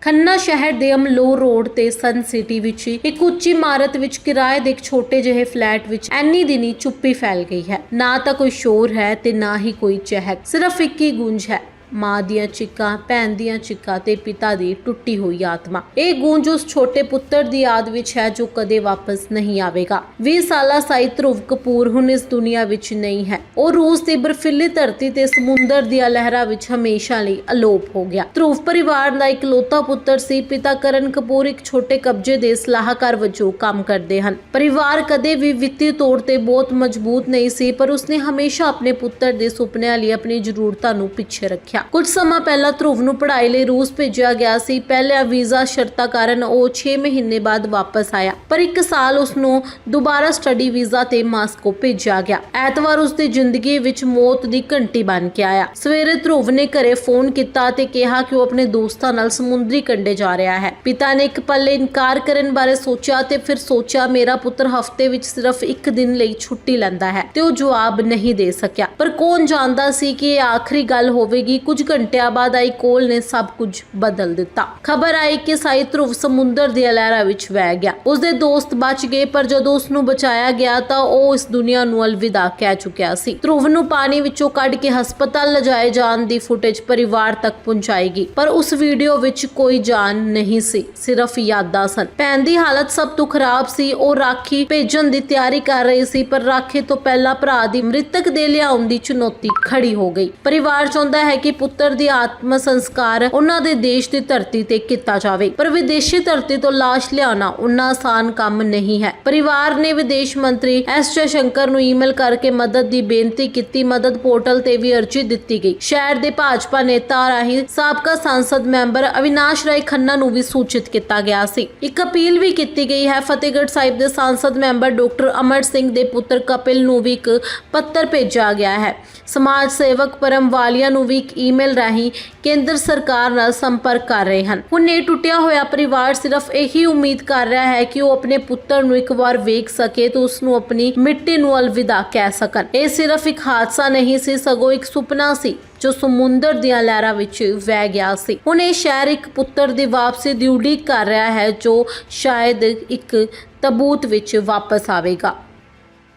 ਖੰਨਾ ਸ਼ਹਿਰ ਦੇ ਅਮਲੋਰ ਰੋਡ ਤੇ ਸਨ ਸਿਟੀ ਵਿੱਚ ਇੱਕ ਉੱਚੀ ਇਮਾਰਤ ਵਿੱਚ ਕਿਰਾਏ ਦੇ ਇੱਕ ਛੋਟੇ ਜਿਹੇ ਫਲੈਟ ਵਿੱਚ ਐਨੀ ਦਿਨੀ ਚੁੱਪੀ ਫੈਲ ਗਈ ਹੈ। ਨਾ ਤਾਂ ਕੋਈ ਸ਼ੋਰ ਹੈ ਤੇ ਨਾ ਹੀ ਕੋਈ ਚਹਿਕ। ਸਿਰਫ ਇੱਕ ਹੀ ਗੂੰਜ ਹੈ। ਮਾਂ ਦੀਆਂ ਚਿੱਕਾਂ, ਭੈਣ ਦੀਆਂ ਚਿੱਕਾਂ ਤੇ ਪਿਤਾ ਦੀ ਟੁੱਟੀ ਹੋਈ ਆਤਮਾ। ਇਹ ਗੂੰਜ ਉਸ ਛੋਟੇ ਪੁੱਤਰ ਦੀ ਯਾਦ ਵਿੱਚ ਹੈ ਜੋ ਕਦੇ ਵਾਪਸ ਨਹੀਂ ਆਵੇਗਾ। 20 ਸਾਲਾ ਸਾਈ ਧਰੁਵ ਕਪੂਰ ਹੁਣ ਇਸ ਦੁਨੀਆ ਵਿੱਚ ਨਹੀਂ ਹੈ। ਉਹ ਰੂਸ ਦੀ ਬਰਫੀਲੀ ਧਰਤੀ ਤੇ ਸਮੁੰਦਰ ਦੀਆਂ ਲਹਿਰਾਂ ਵਿੱਚ ਹਮੇਸ਼ਾ ਲਈ ਅਲੋਪ ਹੋ ਗਿਆ। ਧਰੁਵ ਪਰਿਵਾਰ ਦਾ ਇਕਲੌਤਾ ਪੁੱਤਰ ਸੀ। ਪਿਤਾ ਕਰਨ ਕਪੂਰ ਇੱਕ ਛੋਟੇ ਕਬਜ਼ੇ ਦੇ ਸਲਾਹਕਾਰ ਵਜੋਂ ਕੰਮ ਕਰਦੇ ਹਨ। ਪਰਿਵਾਰ ਕਦੇ ਵੀ ਵਿੱਤੀ ਤੌਰ ਤੇ ਬਹੁਤ ਮਜ਼ਬੂਤ ਨਹੀਂ ਸੀ, ਪਰ ਉਸਨੇ ਹਮੇਸ਼ਾ ਆਪਣੇ ਪੁੱਤਰ ਦੇ ਸੁਪਨਿਆਂ ਲਈ ਆਪਣੀ ਜ਼ਰੂਰਤਾਂ ਨੂੰ ਪਿੱਛੇ ਰੱਖਿਆ। ਕੁਝ ਸਮਾਂ ਪਹਿਲਾਂ ਧਰੁਵ ਨੂੰ ਪੜ੍ਹਾਈ ਲਈ ਰੂਸ ਭੇਜਿਆ ਗਿਆ ਸੀ। ਪਹਿਲਾਂ ਵੀਜ਼ਾ ਸ਼ਰਤਾਂ ਕਾਰਨ ਉਹ 6 ਮਹੀਨੇ ਬਾਅਦ ਵਾਪਸ ਆਇਆ। ਪਰ ਇੱਕ ਸਾਲ ਉਸ ਨੂੰ ਦੁਬਾਰਾ ਸਟੱਡੀ ਵੀਜ਼ਾ ਤੇ ਮਾਸਕੋ ਭੇਜਿਆ ਗਿਆ। ਐਤਵਾਰ ਉਸ ਦੀ ਜ਼ਿੰਦਗੀ ਵਿੱਚ ਮੌਤ ਦੀ ਘੰਟੀ ਬਣ ਕੇ ਆਇਆ। ਸਵੇਰੇ ਧਰੁਵ ਨੇ ਘਰੇ ਫੋਨ ਕੀਤਾ ਤੇ ਕਿਹਾ ਕਿ ਉਹ ਆਪਣੇ ਦੋਸਤਾਂ ਨਾਲ ਸਮੁੰਦਰੀ ਕੰਢੇ ਜਾ ਰਿਹਾ ਹੈ। ਪਿਤਾ ਨੇ ਇੱਕ ਪਲ ਇਨਕਾਰ ਕਰਨ ਬਾਰੇ ਸੋਚਿਆ ਤੇ ਫਿਰ ਸੋਚਿਆ, ਮੇਰਾ ਪੁੱਤਰ ਹਫ਼ਤੇ ਵਿੱਚ ਸਿਰਫ ਇੱਕ ਦਿਨ ਲਈ ਛੁੱਟੀ ਲੈਂਦਾ ਹੈ ਤੇ ਉਹ ਜਵਾਬ ਨਹੀਂ ਦੇ ਸਕਿਆ। ਪਰ ਕੌਣ ਜਾਣਦਾ ਸੀ ਕਿ ਇਹ ਆਖਰੀ ਗੱਲ ਹੋਵੇਗੀ? ਕੁਝ ਘੰਟਿਆਂ ਬਾਅਦ ਆਈ ਕੋਲ ਨੇ ਸਭ ਕੁਝ ਬਦਲ ਦਿੱਤਾ। ਖਬਰ ਆਈ ਕਿ ਸਾਈ ਧਰੁਵ ਸਮੁੰਦਰ ਦੀ ਲਹਿਰਾਂ ਵਿੱਚ ਵਹਿ ਗਿਆ। ਉਸਦੇ ਦੋਸਤ ਬਚ ਗਏ, ਪਰ ਜਦੋਂ ਉਸ ਨੂੰ ਬਚਾਇਆ ਗਿਆ ਤਾਂ ਉਹ ਇਸ ਦੁਨੀਆ ਨੂੰ ਅਲਵਿਦਾ ਕਹਿ ਚੁੱਕਿਆ ਸੀ। ਧਰੁਵ ਨੂੰ ਪਾਣੀ ਵਿੱਚੋਂ ਕੱਢ ਕੇ ਹਸਪਤਾਲ ਲਿਜਾਏ ਜਾਣ ਦੀ ਫੁਟੇਜ ਪਰਿਵਾਰ ਤੱਕ ਪਹੁੰਚਾਏਗੀ, ਪਰ ਉਸ ਵੀਡੀਓ ਵਿੱਚ ਕੋਈ ਜਾਨ ਨਹੀਂ ਸੀ, ਸਿਰਫ ਯਾਦਾਂ ਸਨ। ਭੈਣ ਦੀ ਹਾਲਤ ਸਭ ਤੋਂ ਖਰਾਬ ਸੀ, ਉਹ ਰਾਖੀ ਭੇਜਣ ਦੀ ਤਿਆਰੀ ਕਰ ਰਹੀ ਸੀ, ਪਰ ਰਾਖੀ ਤੋਂ ਪਹਿਲਾਂ ਭਰਾ ਦੀ ਮ੍ਰਿਤਕ ਦੇ ਲਿਆਉਣ ਦੀ ਚੁਣੌਤੀ ਖੜੀ ਹੋ ਗਈ। ਪਰਿਵਾਰ ਚਾਹੁੰਦਾ ਹੈ ਕਿ ਪੁੱਤਰ ਦੀ ਆਤਮ ਸੰਸਕਾਰ ਉਹਨਾਂ ਦੇ ਦੇਸ਼ ਦੀ ਧਰਤੀ ਤੇ ਕੀਤਾ ਜਾਵੇ। ਪਰ ਵਿਦੇਸ਼ੀ ਧਰਤੀ ਤੋਂ ਲਾਸ਼ ਲਿਆਉਣਾ ਉਨਾ ਆਸਾਨ ਕੰਮ ਨਹੀਂ ਹੈ। ਪਰਿਵਾਰ ਨੇ ਵਿਦੇਸ਼ ਮੰਤਰੀ ਐਸ ਜਯਸ਼ੰਕਰ ਨੂੰ ਈਮੇਲ ਕਰਕੇ ਮਦਦ ਦੀ ਬੇਨਤੀ ਕੀਤੀ। ਮਦਦ ਪੋਰਟਲ ਤੇ ਵੀ ਅਰਜ਼ੀ ਦਿੱਤੀ ਗਈ। ਸ਼ਹਿਰ ਦੇ ਭਾਜਪਾ ਨੇਤਾ ਰਾਹੀਂ ਸਾਬਕਾ ਸੰਸਦ ਮੈਂਬਰ ਅਵਿਨਾਸ਼ ਰਾਏ ਖੰਨਾ ਨੂੰ ਵੀ ਸੂਚਿਤ ਕੀਤਾ ਗਿਆ ਸੀ। ਇੱਕ ਅਪੀਲ ਵੀ ਕੀਤੀ ਗਈ ਹੈ। ਫਤਿਹਗੜ੍ਹ ਸਾਹਿਬ ਦੇ ਸੰਸਦ ਮੈਂਬਰ ਡਾਕਟਰ ਅਮਰ ਸਿੰਘ ਦੇ ਪੁੱਤਰ ਕਪਿਲ ਨੂੰ ਵੀ ਇੱਕ ਪੱਤਰ ਭੇਜਿਆ ਗਿਆ ਹੈ। ਸਮਾਜ ਸੇਵਕ ਪਰਮ ਵਾਲੀਆ ਨੂੰ ਵੀ ਇੱਕ ਈਮੇਲ ਰਾਹੀਂ ਕੇਂਦਰ ਸਰਕਾਰ ਨਾਲ ਸੰਪਰਕ ਕਰ ਰਹੇ ਹਨ। ਹੁਣ ਇਹ ਟੁੱਟਿਆ ਹੋਇਆ ਪਰਿਵਾਰ ਸਿਰਫ ਇਹੀ ਉਮੀਦ ਕਰ ਰਿਹਾ ਹੈ ਕਿ ਉਹ ਆਪਣੇ ਪੁੱਤਰ ਨੂੰ ਇੱਕ ਵਾਰ ਵੇਖ ਸਕੇ ਤੇ ਉਸ ਨੂੰ ਆਪਣੀ ਮਿੱਟੀ ਨੂੰ ਅਲਵਿਦਾ ਕਹਿ ਸਕਣ। ਇਹ ਸਿਰਫ ਇੱਕ ਹਾਦਸਾ ਨਹੀਂ ਸੀ, ਸਗੋਂ ਇੱਕ ਸੁਪਨਾ ਸੀ, ਜੋ ਸਮੁੰਦਰ ਦੀਆਂ ਲਹਿਰਾਂ ਵਿੱਚ ਵਹਿ ਗਿਆ ਸੀ। ਹੁਣ ਇਹ ਸ਼ਹਿਰ ਇੱਕ ਪੁੱਤਰ ਦੀ ਵਾਪਸੀ ਦੀ ਉਡੀਕ ਕਰ ਰਿਹਾ ਹੈ, ਜੋ ਸ਼ਾਇਦ ਇੱਕ ਤਬੂਤ ਵਿੱਚ ਵਾਪਸ ਆਵੇਗਾ।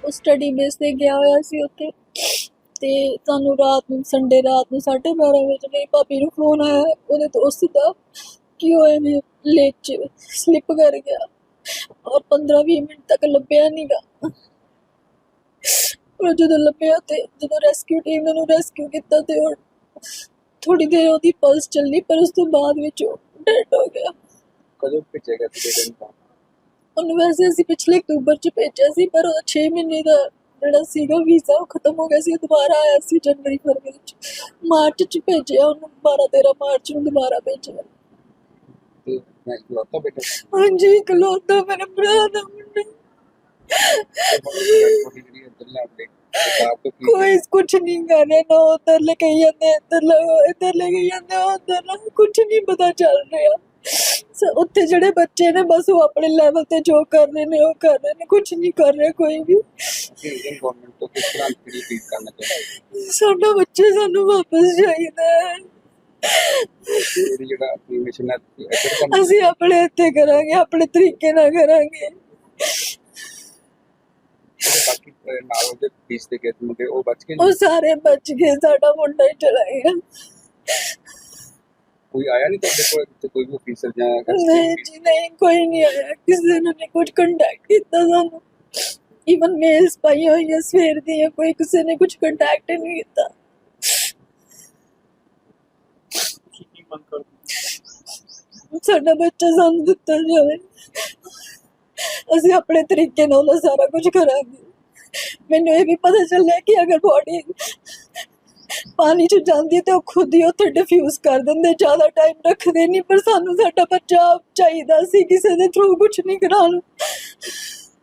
ਉਹ ਸਟੱਡੀ ਬੇਸ ਤੇ ਗਿਆ ਹੋਇਆ ਸੀ ਉੱਥੇ। ਤੇ ਸਾਨੂੰ ਰਾਤ ਨੂੰ ਸੰਡੇ ਰਾਤ ਨੂੰ 12:30 ਵਜੇ ਮੇਰੀ ਭਾਬੀ ਨੂੰ ਫੋਨ ਆਇਆ ਉਹਦੇ ਦੋਸਤ ਦਾ ਕਿ ਉਹ ਐਵੇਂ ਲੇਕ ਚ ਸਲਿਪ ਕਰ ਗਿਆ ਔਰ 15-20 ਮਿੰਟ ਤੱਕ ਲੱਭਿਆ ਨਹੀਂਗਾ ਉਹ ਜਦੋਂ ਲੱਭਿਆ ਤੇ ਜਦੋਂ ਰੈਸਕਿਊ ਟੀਮ ਨੇ ਉਹਨੂੰ ਰੈਸਕਿਊ ਕੀਤਾ ਤੇ ਉਹ ਥੋੜੀ ਦੇਰ ਉਹਦੀ ਪਲਸ ਚੱਲੀ ਪਰ ਉਸ ਤੋਂ ਬਾਅਦ ਵਿੱਚ ਉਹ ਡੈਡ ਹੋ ਗਿਆ। ਕਦੋਂ ਭੇਜੇਗਾ ਤੇ ਬੇਟੇ ਨੂੰ ਉਹਨੂੰ ਵੈਸੇ ਅਸੀਂ ਪਿਛਲੇ ਅਕਤੂਬਰ ਚ ਭੇਜਿਆ ਸੀ ਪਰ ਉਹਦਾ 6 ਮਹੀਨੇ ਦਾ ਜਿਹੜਾ ਸੀਗਾ ਵੀਜ਼ਾ ਉਹ ਖਤਮ ਹੋ ਗਿਆ ਸੀ ਦੁਬਾਰਾ ਆਇਆ ਸੀ ਜਨਵਰੀ ਫਰਵਰੀ ਚ ਮਾਰਚ ਚ ਭੇਜਿਆ ਉਹਨੂੰ 12 13 ਮਾਰਚ ਨੂੰ ਦੁਬਾਰਾ ਭੇਜਿਆ। ਤੇ ਮੈਂ ਇਕਲੌਤਾ ਬੇਟਾ ਹਾਂਜੀ ਇਕਲੌਤਾ ਮੇਰੇ ਭਰਾ ਦਾ ਮੁੰਡਾ। ਕੋਈ ਕੁਝ ਨਹੀਂ ਕਰ ਰਿਹਾ ਨਾ ਉਧਰ ਲੈ ਕੇ ਜਾਂਦੇ ਇੱਧਰ ਲੈ ਇੱਧਰ ਲੈ ਕੇ ਜਾਂਦੇ ਉਧਰ ਕੁਝ ਨਹੀਂ ਪਤਾ ਚੱਲ ਰਿਹਾ। ਉੱਥੇ ਜਿਹੜੇ ਬੱਚੇ ਨੇ ਬਸ ਉਹ ਆਪਣੇ ਲੈਵਲ ਤੇ ਜੋ ਕਰ ਰਹੇ ਨੇ ਉਹ ਕਰ ਰਹੇ ਨੇ ਕੁਝ ਨਹੀਂ ਕਰ ਰਿਹਾ ਕੋਈ ਵੀ। ਇੰਡੀਅਨ ਗਵਰਨਮੈਂਟ ਤੋਂ ਕਿਸ ਤਰ੍ਹਾਂ ਦੀ ਫੀਲ ਕਰਨਾ ਚਾਹੁੰਦਾ ਹੈ? ਸਾਡਾ ਬੱਚਾ ਸਾਨੂੰ ਵਾਪਸ ਚਾਹੀਦਾ ਹੈ। ਇਹ ਜਿਹੜਾ ਆਪਣੀ ਮਿਸ਼ਨ ਹੈ ਇੱਧਰ ਕੰਮ ਅਸੀਂ ਆਪਣੇ ਇੱਥੇ ਕਰਾਂਗੇ ਆਪਣੇ ਤਰੀਕੇ ਨਾਲ ਕਰਾਂਗੇ। ਬਾਕੀ ਅਹ, ਨਾਲ ਉਹਦੇ ਫੀਸ ਦੇ ਗਏ ਮੁੰਡੇ ਉਹ ਬਚ ਗਏ ਉਹ ਸਾਰੇ ਬਚ ਗਏ ਸਾਡਾ ਮੁੰਡਾ ਹੀ ਚਲਾ ਗਿਆ। ਕੋਈ ਆਇਆ ਨਹੀਂ ਤੁਹਾਡੇ ਕੋਲ ਤੇ ਕੋਈ ਵੀ ਅਫੀਸਰ ਜਾਂ ਨਹੀਂ ਜੀ ਨਹੀਂ ਕੋਈ ਨਹੀਂ ਆਇਆ। ਕਿਸੇ ਨੇ ਨਹੀਂ ਕੁਝ ਕੰਟੈਕਟ ਕੀਤਾ ਸਾਨੂੰ। ਇਵਨ ਮੇਲਸ ਪਾਈਆਂ ਹੋਈਆਂ ਸਵੇਰ ਦੀਆਂ ਕੋਈ ਕਿਸੇ ਨੇ ਕੁਝ ਕੰਟੈਕਟ ਨਹੀਂ ਕੀਤਾ। ਸਾਡਾ ਬੱਚਾ ਸਾਨੂੰ ਦਿੱਤਾ ਜਾਵੇ। ਅਸੀਂ ਆਪਣੇ ਤਰੀਕੇ ਨਾਲ ਉਹਦਾ ਸਾਰਾ ਕੁਝ ਕਰਾਂਗੇ। ਮੈਨੂੰ ਇਹ ਵੀ ਪਤਾ ਚੱਲਿਆ ਕਿ ਅਗਰ ਬੋਡੀ ਪਾਣੀ 'ਚ ਜਾਂਦੀ ਹੈ ਤੇ ਉਹ ਖੁਦ ਹੀ ਉੱਥੇ ਡਿਫਿਊਜ਼ ਕਰ ਦਿੰਦੇ, ਜ਼ਿਆਦਾ ਟਾਈਮ ਰੱਖਦੇ ਨਹੀਂ, ਪਰ ਸਾਨੂੰ ਸਾਡਾ ਬੱਚਾ ਚਾਹੀਦਾ ਸੀ ਕਿਸੇ ਦੇ ਥਰੂ ਕੁਝ ਨਹੀਂ ਕਰਾਉਣਾ।